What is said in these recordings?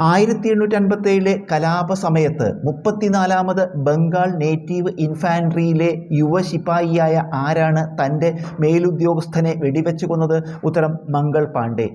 ആയിരത്തി എണ്ണൂറ്റി അൻപത്തി ഏഴിലെ കലാപ സമയത്ത് മുപ്പത്തിനാലാമത് ബംഗാൾ നേറ്റീവ് ഇൻഫാൻട്രിയിലെ യുവ ശിപായിയായ ആരാണ് തന്റെ മേലുദ്യോഗസ്ഥനെ വെടിവെച്ചു കൊന്നത്? ഉത്തരം മംഗൾ പാണ്ഡെ.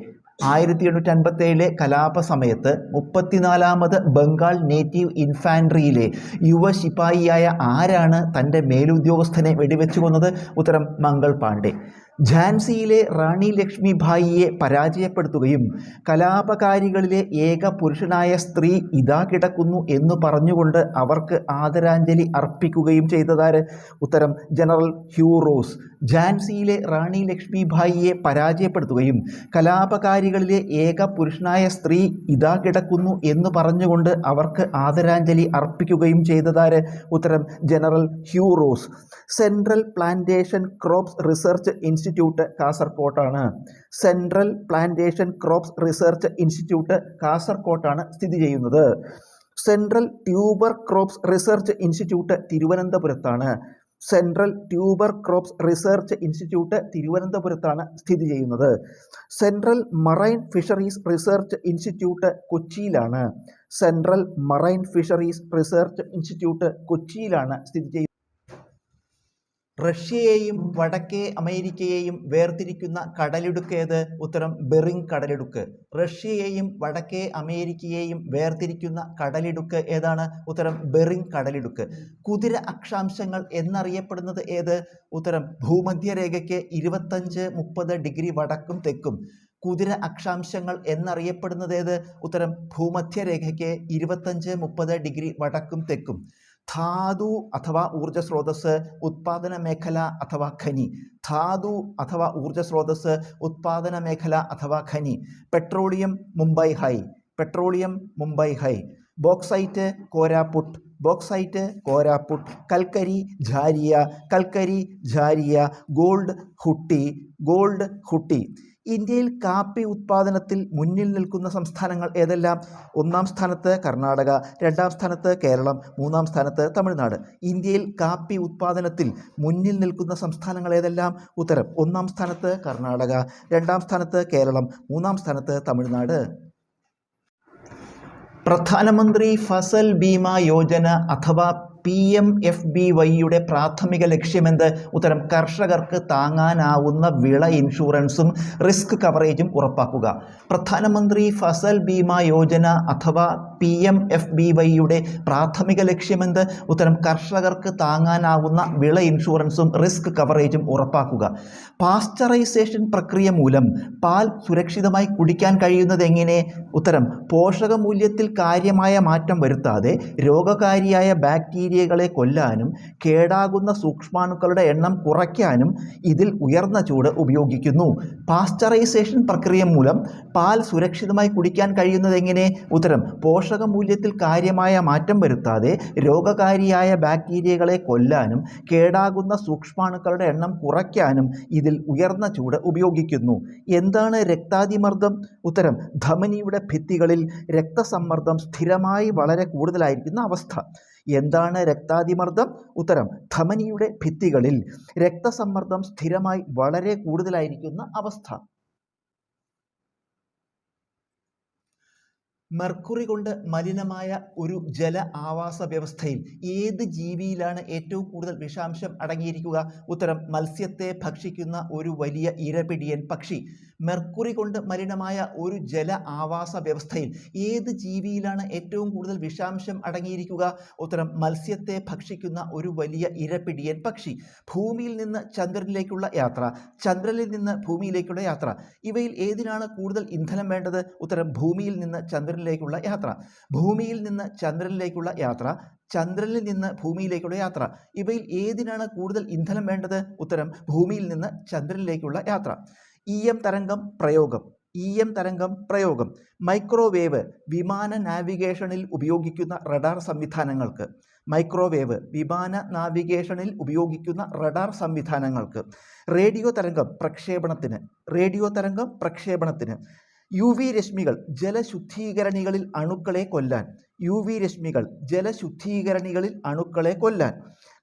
ആയിരത്തി എണ്ണൂറ്റി അൻപത്തി ഏഴിലെ കലാപ സമയത്ത് മുപ്പത്തിനാലാമത് ബംഗാൾ നേറ്റീവ് ഇൻഫാൻട്രിയിലെ യുവ ശിപായിയായ ആരാണ് തന്റെ മേലുദ്യോഗസ്ഥനെ വെടിവെച്ചു കൊന്നത്? ഉത്തരം മംഗൾ പാണ്ഡെ. ഝാൻസിയിലെ റാണി ലക്ഷ്മിഭായിയെ പരാജയപ്പെടുത്തുകയും കലാപകാരികളിലെ ഏക പുരുഷനായ സ്ത്രീ ഇതാ കിടക്കുന്നു എന്ന് പറഞ്ഞുകൊണ്ട് അവർക്ക് ആദരാഞ്ജലി അർപ്പിക്കുകയും ചെയ്തതാര്? ഉത്തരം ജനറൽ ഹ്യൂറോസ് ഝാൻസിയിലെ റാണി ലക്ഷ്മിഭായിയെ പരാജയപ്പെടുത്തുകയും കലാപകാരികളിലെ ഏക പുരുഷനായ സ്ത്രീ ഇതാ കിടക്കുന്നു എന്ന് പറഞ്ഞുകൊണ്ട് അവർക്ക് ആദരാഞ്ജലി അർപ്പിക്കുകയും ചെയ്തതാര്? ഉത്തരം general ഹ്യൂറോസ് central plantation crops research institute കാസർകോട്ടാണ്. Central plantation crops research institute കാസർകോട്ടാണ് സ്ഥിതി ചെയ്യുന്നത്. Central tuber crops research institute തിരുവനന്തപുരത്താണ്. Central tuber crops research institute തിരുവനന്തപുരത്താണ് സ്ഥിതി ചെയ്യുന്നത്. Central marine fisheries research institute കൊച്ചിയിലാണ്. Central marine fisheries research institute കൊച്ചിയിലാണ് സ്ഥിതി ചെയ്യുന്നത്. റഷ്യയെയും വടക്കേ അമേരിക്കയെയും വേർതിരിക്കുന്ന കടലിടുക്ക് ഏത്? ഉത്തരം ബെറിങ് കടലിടുക്ക്. റഷ്യയെയും വടക്കേ അമേരിക്കയെയും വേർതിരിക്കുന്ന കടലിടുക്ക് ഏതാണ്? ഉത്തരം ബെറിങ് കടലിടുക്ക്. കുതിര അക്ഷാംശങ്ങൾ എന്നറിയപ്പെടുന്നത് ഏത്? ഉത്തരം ഭൂമധ്യരേഖയ്ക്ക് ഇരുപത്തഞ്ച് മുപ്പത് ഡിഗ്രി വടക്കും തെക്കും. കുതിര അക്ഷാംശങ്ങൾ എന്നറിയപ്പെടുന്നത് ഏത്? ഉത്തരം ഭൂമധ്യരേഖയ്ക്ക് ഇരുപത്തഞ്ച് മുപ്പത് ഡിഗ്രി വടക്കും തെക്കും. ധാതു അഥവാ ഊർജ സ്രോതസ് ഉത്പാദന മേഖല അഥവാ ഖനി. ധാതു അഥവാ ഊർജ സ്രോതസ് ഉത്പാദന മേഖല അഥവാ ഖനി. Petroleum Mumbai high. Petroleum Mumbai high. Bauxite Koraput. Bauxite Koraput. കൽക്കരി ജാരിയ. കൽക്കരി ജാരിയ. ഗോൾഡ് ഹുട്ടി. ഗോൾഡ് ഹുട്ടി. ഇന്ത്യയിൽ കാപ്പി ഉത്പാദനത്തിൽ മുന്നിൽ നിൽക്കുന്ന സംസ്ഥാനങ്ങൾ ഏതെല്ലാം? ഒന്നാം സ്ഥാനത്ത് കർണാടക രണ്ടാം സ്ഥാനത്ത് കേരളം മൂന്നാം സ്ഥാനത്ത് തമിഴ്നാട്. ഇന്ത്യയിൽ കാപ്പി ഉത്പാദനത്തിൽ മുന്നിൽ നിൽക്കുന്ന സംസ്ഥാനങ്ങൾ ഏതെല്ലാം? ഉത്തരം ഒന്നാം സ്ഥാനത്ത് കർണാടക രണ്ടാം സ്ഥാനത്ത് കേരളം മൂന്നാം സ്ഥാനത്ത് തമിഴ്നാട്. പ്രധാനമന്ത്രി ഫസൽ ബീമ യോജന അഥവാ പി എം എഫ് ബി വൈയുടെ പ്രാഥമിക ലക്ഷ്യമെന്ത്? ഉത്തരം കർഷകർക്ക് താങ്ങാനാവുന്ന വിള ഇൻഷുറൻസും റിസ്ക് കവറേജും ഉറപ്പാക്കുക. പ്രധാനമന്ത്രി ഫസൽ ബീമ യോജന അഥവാ പി എം എഫ് ബി വൈയുടെ പ്രാഥമിക ലക്ഷ്യമെന്ത്? ഉത്തരം കർഷകർക്ക് താങ്ങാനാവുന്ന വിള ഇൻഷുറൻസും റിസ്ക് കവറേജും ഉറപ്പാക്കുക. പാസ്ചറൈസേഷൻ പ്രക്രിയ മൂലം പാൽ സുരക്ഷിതമായി കുടിക്കാൻ കഴിയുന്നത് എങ്ങനെ? ഉത്തരം പോഷകമൂല്യത്തിൽ കാര്യമായ മാറ്റം വരുത്താതെ രോഗകാരിയായ ബാക്ടീരിയകളെ കൊല്ലാനും കേടാകുന്ന സൂക്ഷ്മാണുക്കളുടെ എണ്ണം കുറയ്ക്കാനും ഇതിൽ ഉയർന്ന ചൂട് ഉപയോഗിക്കുന്നു. പാസ്ചറൈസേഷൻ പ്രക്രിയ മൂലം പാൽ സുരക്ഷിതമായി കുടിക്കാൻ കഴിയുന്നത് എങ്ങനെ? ഉത്തരം പോഷകമൂല്യത്തിൽ കാര്യമായ മാറ്റം വരുത്താതെ രോഗകാരിയായ ബാക്ടീരിയകളെ കൊല്ലാനും കേടാകുന്ന സൂക്ഷ്മാണുക്കളുടെ എണ്ണം കുറയ്ക്കാനും ഇതിൽ ഉയർന്ന ചൂട് ഉപയോഗിക്കുന്നു. എന്താണ് രക്താതിമർദ്ദം? ഉത്തരം ധമനിയുടെ ഭിത്തികളിൽ രക്തസമ്മർദ്ദം സ്ഥിരമായി വളരെ കൂടുതലായിരിക്കുന്ന അവസ്ഥ. എന്താണ് രക്താതിമർദ്ദം? ഉത്തരം ധമനിയുടെ ഭിത്തികളിൽ രക്തസമ്മർദ്ദം സ്ഥിരമായി വളരെ കൂടുതലായിരിക്കുന്ന അവസ്ഥ. മെർക്കുറി കൊണ്ട് മലിനമായ ഒരു ജല ആവാസ വ്യവസ്ഥയിൽ ഏത് ജീവിയിലാണ് ഏറ്റവും കൂടുതൽ വിഷാംശം അടങ്ങിയിരിക്കുക? ഉത്തരം മത്സ്യത്തെ ഭക്ഷിക്കുന്ന ഒരു വലിയ ഇരപിടിയൻ പക്ഷി. മെർക്കുറി കൊണ്ട് മലിനമായ ഒരു ജല ആവാസ വ്യവസ്ഥയിൽ ഏത് ജീവിയിലാണ് ഏറ്റവും കൂടുതൽ വിഷാംശം അടങ്ങിയിരിക്കുക? ഉത്തരം മത്സ്യത്തെ ഭക്ഷിക്കുന്ന ഒരു വലിയ ഇരപിടിയൻ പക്ഷി. ഭൂമിയിൽ നിന്ന് ചന്ദ്രനിലേക്കുള്ള യാത്ര. ചന്ദ്രനിൽ നിന്ന് ഭൂമിയിലേക്കുള്ള യാത്ര. ഇവയിൽ ഏതിനാണ് കൂടുതൽ ഇന്ധനം വേണ്ടത്? ഉത്തരം ഭൂമിയിൽ നിന്ന് ചന്ദ്രനിലേക്കുള്ള യാത്ര. ഭൂമിയിൽ നിന്ന് ചന്ദ്രനിലേക്കുള്ള യാത്ര ചന്ദ്രനിൽ നിന്ന് ഭൂമിയിലേക്കുള്ള യാത്ര. ഇവയിൽ ഏതിനാണ് കൂടുതൽ ഇന്ധനം വേണ്ടത്? ഉത്തരം ഭൂമിയിൽ നിന്ന് ചന്ദ്രനിലേക്കുള്ള യാത്ര. ഇ എം തരംഗം പ്രയോഗം. ഇ എം തരംഗം പ്രയോഗം. മൈക്രോവേവ് വിമാന നാവിഗേഷനിൽ ഉപയോഗിക്കുന്ന റഡാർ സംവിധാനങ്ങൾക്ക്. മൈക്രോവേവ് വിമാന നാവിഗേഷനിൽ ഉപയോഗിക്കുന്ന റഡാർ സംവിധാനങ്ങൾക്ക്. റേഡിയോ തരംഗം പ്രക്ഷേപണത്തിന്. റേഡിയോ തരംഗം പ്രക്ഷേപണത്തിന്. യു വി രശ്മികൾ ജലശുദ്ധീകരണികളിൽ അണുക്കളെ കൊല്ലാൻ. യു വി രശ്മികൾ ജലശുദ്ധീകരണികളിൽ അണുക്കളെ കൊല്ലാൻ.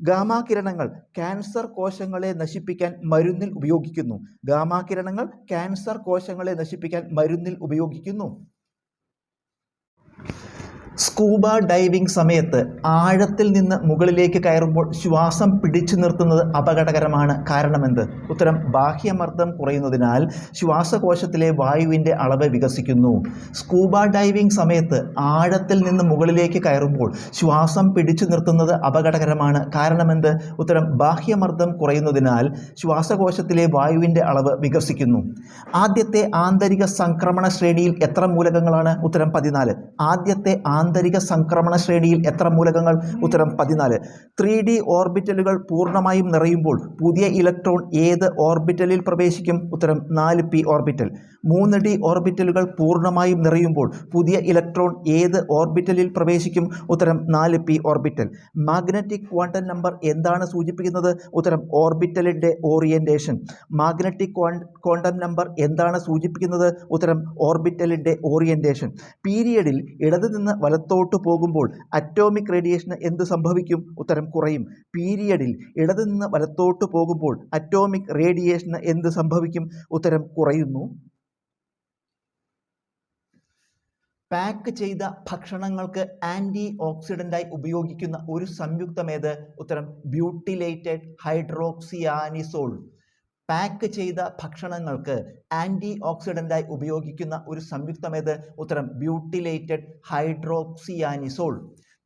ഗാമാകിരണങ്ങൾ ക്യാൻസർ കോശങ്ങളെ നശിപ്പിക്കാൻ മരുന്നിൽ ഉപയോഗിക്കുന്നു. ഗാമാകിരണങ്ങൾ ക്യാൻസർ കോശങ്ങളെ നശിപ്പിക്കാൻ മരുന്നിൽ ഉപയോഗിക്കുന്നു. സ്കൂബ ഡൈവിംഗ് സമയത്ത് ആഴത്തിൽ നിന്ന് മുകളിലേക്ക് കയറുമ്പോൾ ശ്വാസം പിടിച്ചു നിർത്തുന്നത് അപകടകരമാണ്. കാരണമെന്ത്? ഉത്തരം ബാഹ്യമർദ്ദം കുറയുന്നതിനാൽ ശ്വാസകോശത്തിലെ വായുവിന്റെ അളവ് വികസിക്കുന്നു. സ്കൂബ ഡൈവിംഗ് സമയത്ത് ആഴത്തിൽ നിന്ന് മുകളിലേക്ക് കയറുമ്പോൾ ശ്വാസം പിടിച്ചു നിർത്തുന്നത് അപകടകരമാണ്. കാരണമെന്ത്? ഉത്തരം ബാഹ്യമർദ്ദം കുറയുന്നതിനാൽ ശ്വാസകോശത്തിലെ വായുവിന്റെ അളവ് വികസിക്കുന്നു. ആദ്യത്തെ ആന്തരിക സംക്രമണ ശ്രേണിയിൽ എത്ര മൂലകങ്ങളാണ്? ഉത്തരം പതിനാല്. ആദ്യത്തെ ആന്തരിക സംക്രമണ ശ്രേണിയിൽ എത്ര മൂലകങ്ങൾ? ഉത്തരം പതിനാല്. ത്രീ ഡി ഓർബിറ്റലുകൾ പൂർണമായും നിറയുമ്പോൾ പുതിയ ഇലക്ട്രോൺ ഏത് ഓർബിറ്റലിൽ പ്രവേശിക്കും? ഉത്തരം നാല് പി ഓർബിറ്റൽ. മൂന്ന് ഡി ഓർബിറ്റലുകൾ പൂർണമായും നിറയുമ്പോൾ പുതിയ ഇലക്ട്രോൺ ഏത് ഓർബിറ്റലിൽ പ്രവേശിക്കും? ഉത്തരം നാല് P orbital. Magnetic quantum number എന്താണ് സൂചിപ്പിക്കുന്നത്? ഉത്തരം ഓർബിറ്റലിന്റെ ഓറിയന്റേഷൻ മാഗ്നറ്റിക് ക്വാണ്ടം നമ്പർ എന്താണ് സൂചിപ്പിക്കുന്നത്? ഉത്തരം ഓർബിറ്റലിന്റെ ഓറിയന്റേഷൻ പീരിയഡിൽ ഇടതു നിന്ന് വലത്തോട്ട് പോകുമ്പോൾ അറ്റോമിക് റേഡിയേഷന് എന്ത് സംഭവിക്കും? ഉത്തരം കുറയും. പീരിയഡിൽ ഇടതു നിന്ന് വലത്തോട്ട് പോകുമ്പോൾ അറ്റോമിക് റേഡിയേഷന് എന്ത് സംഭവിക്കും? ഉത്തരം കുറയുന്നു. പാക്ക് ചെയ്ത ഭക്ഷണങ്ങൾക്ക് ആന്റി ഓക്സിഡന്റായി ഉപയോഗിക്കുന്ന ഒരു സംയുക്തമേത് ഉത്തരം ബ്യൂട്ടിലേറ്റഡ് ഹൈഡ്രോക്സിയാനിസോൾ പാക്ക് ചെയ്ത ഭക്ഷണങ്ങൾക്ക് ആന്റി ഓക്സിഡന്റായി ഉപയോഗിക്കുന്ന ഒരു സംയുക്തമേത് ഉത്തരം ബ്യൂട്ടിലേറ്റഡ് ഹൈഡ്രോക്സിയാനിസോൾ.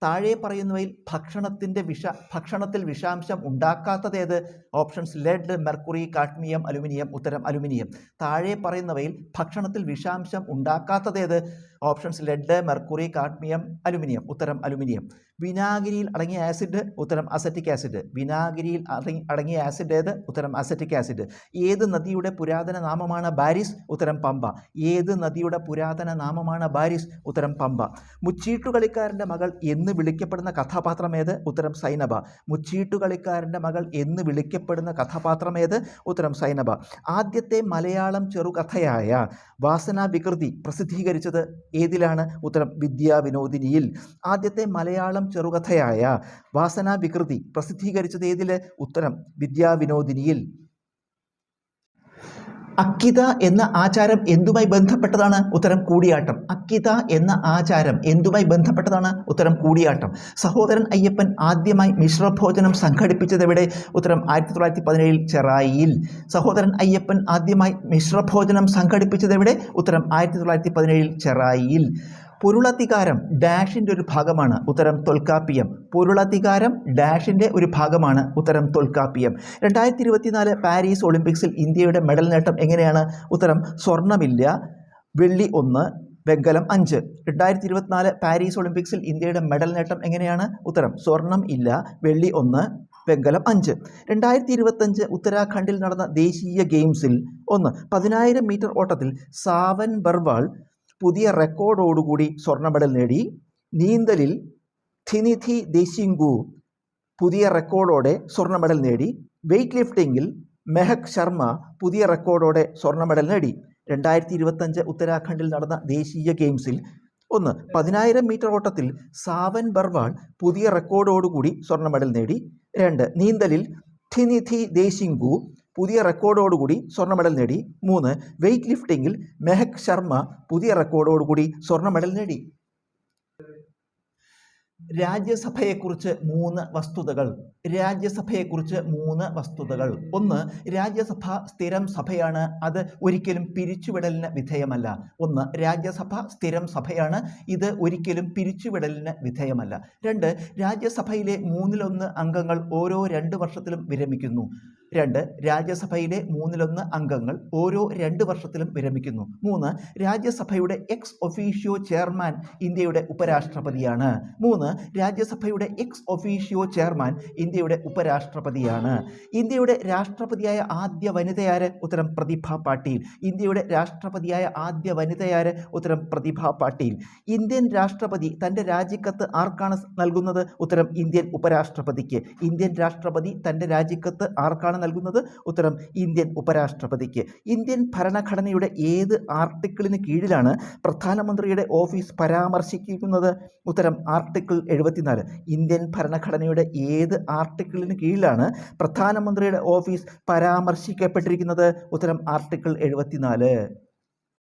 താഴെ പറയുന്നവയിൽ ഭക്ഷണത്തിന്റെ വിഷ ഭക്ഷണത്തിൽ വിഷാംശം ഉണ്ടാക്കാത്തതേത് options lead mercury cadmium aluminium ഉത്തരം അലുമിനിയം. താഴെ പറയുന്നവയിൽ ഭക്ഷണത്തിൽ വിഷാംശം ഉണ്ടാക്കാത്തതേത് options lead mercury cadmium aluminium ഉത്തരം അലുമിനിയം വിനാഗിരിയിൽ അടങ്ങിയ ആസിഡ് ഉത്തരം അസറ്റിക് ആസിഡ് വിനാഗിരിയിൽ അടങ്ങി അടങ്ങിയ ആസിഡ് ഏത്? ഉത്തരം അസറ്റിക് ആസിഡ് ഏത് നദിയുടെ പുരാതന നാമമാണ് ബാരിസ്? ഉത്തരം പമ്പ. ഏത് നദിയുടെ പുരാതന നാമമാണ് ബാരിസ്? ഉത്തരം പമ്പ. മുച്ചീട്ടുകളിക്കാരന്റെ മകൾ എന്ന് വിളിക്കപ്പെടുന്ന കഥാപാത്രം ഏത്? ഉത്തരം സൈനബ. മുച്ചീട്ടുകളിക്കാരന്റെ മകൾ എന്ന് വിളിക്കപ്പെടുന്ന കഥാപാത്രം ഏത്? ഉത്തരം സൈനബ. ആദ്യത്തെ മലയാളം ചെറുകഥയായ വാസന വികൃതി പ്രസിദ്ധീകരിച്ചത് ഏതിലാണ് ഉത്തരം? വിദ്യാവിനോദിനിയിൽ ആദ്യത്തെ മലയാളം ചെറുകഥയായ വാസന വികൃതി പ്രസിദ്ധീകരിച്ചത് ഏതിൽ ഉത്തരം വിദ്യാവിനോദിനിയിൽ അക്കിത എന്ന ആചാരം എന്തുമായി ബന്ധപ്പെട്ടതാണ്? ഉത്തരം കൂടിയാട്ടം. അക്കിത എന്ന ആചാരം എന്തുമായി ബന്ധപ്പെട്ടതാണ്? ഉത്തരം കൂടിയാട്ടം. സഹോദരൻ അയ്യപ്പൻ ആദ്യമായി മിശ്രഭോജനം സംഘടിപ്പിച്ചത് എവിടെ ഉത്തരം ആയിരത്തി തൊള്ളായിരത്തി പതിനേഴിൽ ചെറായിയിൽ. സഹോദരൻ അയ്യപ്പൻ ആദ്യമായി മിശ്രഭോജനം സംഘടിപ്പിച്ചത് എവിടെ ഉത്തരം ആയിരത്തി തൊള്ളായിരത്തി പതിനേഴിൽ ചെറായിയിൽ. പൊരുളധികാരം ഡാഷിന്റെ ഒരു ഭാഗമാണ്. ഉത്തരം തൊൽക്കാപ്പിയം. പൊരുളധികാരം ഡാഷിന്റെ ഒരു ഭാഗമാണ്. ഉത്തരം തൊൽക്കാപ്പിയം. രണ്ടായിരത്തി ഇരുപത്തിനാല് പാരീസ് ഒളിമ്പിക്സിൽ ഇന്ത്യയുടെ മെഡൽ നേട്ടം എങ്ങനെയാണ്? ഉത്തരം സ്വർണമില്ല വെള്ളി ഒന്ന് വെങ്കലം അഞ്ച്. രണ്ടായിരത്തി ഇരുപത്തിനാല് പാരീസ് ഒളിമ്പിക്സിൽ ഇന്ത്യയുടെ മെഡൽ നേട്ടം എങ്ങനെയാണ്? ഉത്തരം സ്വർണം ഇല്ല വെള്ളി ഒന്ന് വെങ്കലം അഞ്ച്. രണ്ടായിരത്തി ഇരുപത്തഞ്ച് ഉത്തരാഖണ്ഡിൽ നടന്ന ദേശീയ ഗെയിംസിൽ ഒന്ന്. പതിനായിരം മീറ്റർ ഓട്ടത്തിൽ സാവൻ ബർവാൾ പുതിയ റെക്കോർഡോടുകൂടി സ്വർണ മെഡൽ നേടി. നീന്തലിൽ ഥിനിഥി ദേശിങ്കു പുതിയ റെക്കോർഡോടെ സ്വർണ മെഡൽ നേടി. വെയ്റ്റ് ലിഫ്റ്റിംഗിൽ മെഹക് ശർമ്മ പുതിയ റെക്കോർഡോടെ സ്വർണ മെഡൽ നേടി. രണ്ടായിരത്തി ഇരുപത്തഞ്ച് ഉത്തരാഖണ്ഡിൽ നടന്ന ദേശീയ ഗെയിംസിൽ ഒന്ന് പതിനായിരം മീറ്റർ ഓട്ടത്തിൽ സാവൻ ബർവാൾ പുതിയ റെക്കോർഡോടുകൂടി സ്വർണ മെഡൽ നേടി. രണ്ട് നീന്തലിൽ ഥിനിഥി ദേശിങ്കു പുതിയ റെക്കോർഡോടുകൂടി സ്വർണ മെഡൽ നേടി. മൂന്ന് വെയ്റ്റ് ലിഫ്റ്റിംഗിൽ മെഹക് ശർമ്മ പുതിയ റെക്കോർഡോടുകൂടി സ്വർണ മെഡൽ നേടി. രാജ്യസഭയെക്കുറിച്ച് മൂന്ന് വസ്തുതകൾ. രാജ്യസഭയെക്കുറിച്ച് മൂന്ന് വസ്തുതകൾ. ഒന്ന് രാജ്യസഭ സ്ഥിരം സഭയാണ്. അത് ഒരിക്കലും പിരിച്ചുവിടലിന് വിധേയമല്ല. ഒന്ന് രാജ്യസഭ സ്ഥിരം സഭയാണ്. ഇത് ഒരിക്കലും പിരിച്ചുവിടലിന് വിധേയമല്ല. രണ്ട് രാജ്യസഭയിലെ മൂന്നിലൊന്ന് അംഗങ്ങൾ ഓരോ രണ്ട് വർഷത്തിലും വിരമിക്കുന്നു. രണ്ട് രാജ്യസഭയിലെ മൂന്നിലൊന്ന് അംഗങ്ങൾ ഓരോ രണ്ട് വർഷത്തിലും വിരമിക്കുന്നു. മൂന്ന് രാജ്യസഭയുടെ എക്സ് ഒഫീഷ്യോ ചെയർമാൻ ഇന്ത്യയുടെ ഉപരാഷ്ട്രപതിയാണ്. മൂന്ന് രാജ്യസഭയുടെ എക്സ് ഒഫീഷ്യോ ചെയർമാൻ ഇന്ത്യയുടെ ഉപരാഷ്ട്രപതിയാണ്. ഇന്ത്യയുടെ രാഷ്ട്രപതിയായ ആദ്യ വനിതയാര്? ഉത്തരം പ്രതിഭ പാട്ടീൽ. ഇന്ത്യയുടെ രാഷ്ട്രപതിയായ ആദ്യ വനിതയാര്? ഉത്തരം പ്രതിഭ പാട്ടീൽ. ഇന്ത്യൻ രാഷ്ട്രപതി തന്റെ രാജിക്കത്ത് ആർക്കാണ് നൽകുന്നത്? ഉത്തരം ഇന്ത്യൻ ഉപരാഷ്ട്രപതിക്ക്. ഇന്ത്യൻ രാഷ്ട്രപതി തന്റെ രാജിക്കത്ത് ആർക്കാണ് നൽകുന്നത്? ഉത്തരം ഇന്ത്യൻ ഉപരാഷ്ട്രപതിക്ക്. ഇന്ത്യൻ ഭരണഘടനയുടെ ഏത് ആർട്ടിക്കിളിന് കീഴിലാണ് പ്രധാനമന്ത്രിയുടെ ഓഫീസ് പരാമർശിക്കുന്നത് ഉത്തരം ആർട്ടിക്കിൾ എഴുപത്തിനാല്. ഇന്ത്യൻ ഭരണഘടനയുടെ ഏത് ആർട്ടിക്കിളിന് കീഴിലാണ് പ്രധാനമന്ത്രിയുടെ ഓഫീസ് പരാമർശിക്കപ്പെട്ടിരിക്കുന്നത്? ഉത്തരം ആർട്ടിക്കിൾ എഴുപത്തിനാല്.